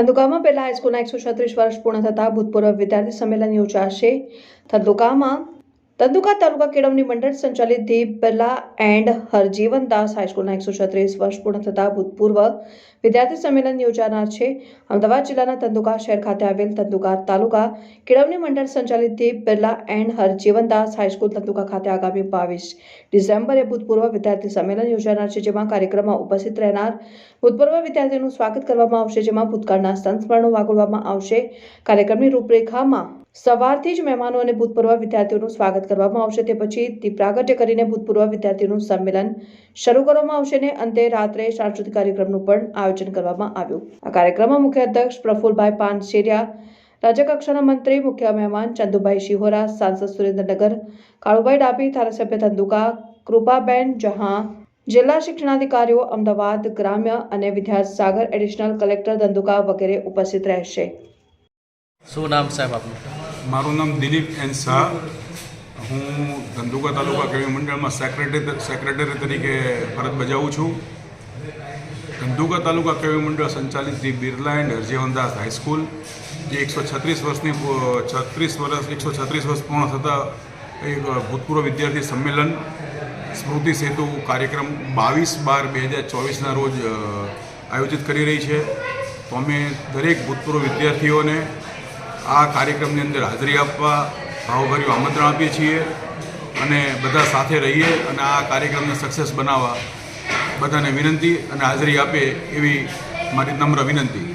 ધંધુકામાં પહેલા હાઈસ્કૂલના એકસો છત્રીસ વર્ષ પૂર્ણ થતા ભૂતપૂર્વ વિદ્યાર્થી સંમેલન યોજાશે. ધંધુકામાં ધંધુકા તાલુકા કેળવણી મંડળ સંચાલિત ધી બિરલા એન્ડ હરજીવન દાસ હાઈસ્કૂલના એકસો છત્રીસ વર્ષ પૂર્ણ થતા ભૂતપૂર્વ વિદ્યાર્થી સંમેલન યોજાનાર છે. અમદાવાદ જિલ્લાના ધંધુકા શહેર ખાતે આવેલ ધંધુકા તાલુકા કેળવણી મંડળ સંચાલિત દીપ Birla and Harjivandas high school Dhandhuka ખાતે આગામી બાવીસ ડિસેમ્બરે ભૂતપૂર્વ વિદ્યાર્થી સંમેલન યોજાનાર છે, જેમાં કાર્યક્રમમાં ઉપસ્થિત રહેનાર ભૂતપૂર્વ વિદ્યાર્થીઓનું સ્વાગત કરવામાં આવશે, જેમાં ભૂતકાળના સંસ્મરણો વાગોળવામાં આવશે. કાર્યક્રમની રૂપરેખામાં સવારથી જ મહેમાનો અને ભૂતપૂર્વ વિદ્યાર્થીઓનું સ્વાગત કરવામાં આવશે. તે પછી દીપ્રાગટ્ય કરીને ભૂતપૂર્વ વિદ્યાર્થીઓનું સંમેલન શરૂ કરવામાં આવશે અને અંતે રાત્રે સાંસ્કૃતિક કાર્યક્રમનું પણ આયોજન કરવામાં આવ્યું. આ કાર્યક્રમમાં મુખ્ય અધ્યક્ષ પ્રફુલભાઈ પાનશેરિયા રાજ્યકક્ષાના મંત્રી, મુખ્ય મહેમાન ચંદુભાઈ શિહોરા, સાંસદ સુરેન્દ્રનગર, કાળુભાઈ ડાભી, ધારાસભ્ય ધંધુકા, કૃપાબેન જહાં, જિલ્લા શિક્ષણાધિકારીઓ અમદાવાદ, ગ્રામ્ય અને વિદ્યાસાગર સાગર એડિશનલ કલેક્ટર ધંધુકા વગેરે ઉપસ્થિત રહેશે. શું નામ સાહેબ આપનું? મારું નામ દિલીપ એન શાહ. હું ધંધુકા તાલુકા કેવી મંડળમાં સેક્રેટરી સેક્રેટરી તરીકે ફરજ બજાવું છું. ધંધુકા તાલુકા કેવી મંડળ સંચાલિત the Birla and Harjivandas high school જે એકસો છત્રીસ વર્ષની છત્રીસ વર્ષ, એકસો છત્રીસ વર્ષ પૂર્ણ થતાં એક ભૂતપૂર્વ વિદ્યાર્થી સંમેલન, સ્મૃતિ સેતુ કાર્યક્રમ બાવીસ બાર બે હજાર ચોવીસના રોજ આયોજિત કરી રહી છે. તો અમે દરેક ભૂતપૂર્વ વિદ્યાર્થીઓને આ કાર્યક્રમની અંદર હાજરી આપવા ભાવભર્યું આમંત્રણ આપીએ છીએ અને બધા સાથે રહીએ અને આ કાર્યક્રમને સક્સેસ બનાવવા બધાને વિનંતી અને હાજરી આપે એવી મારી નમ્ર વિનંતી.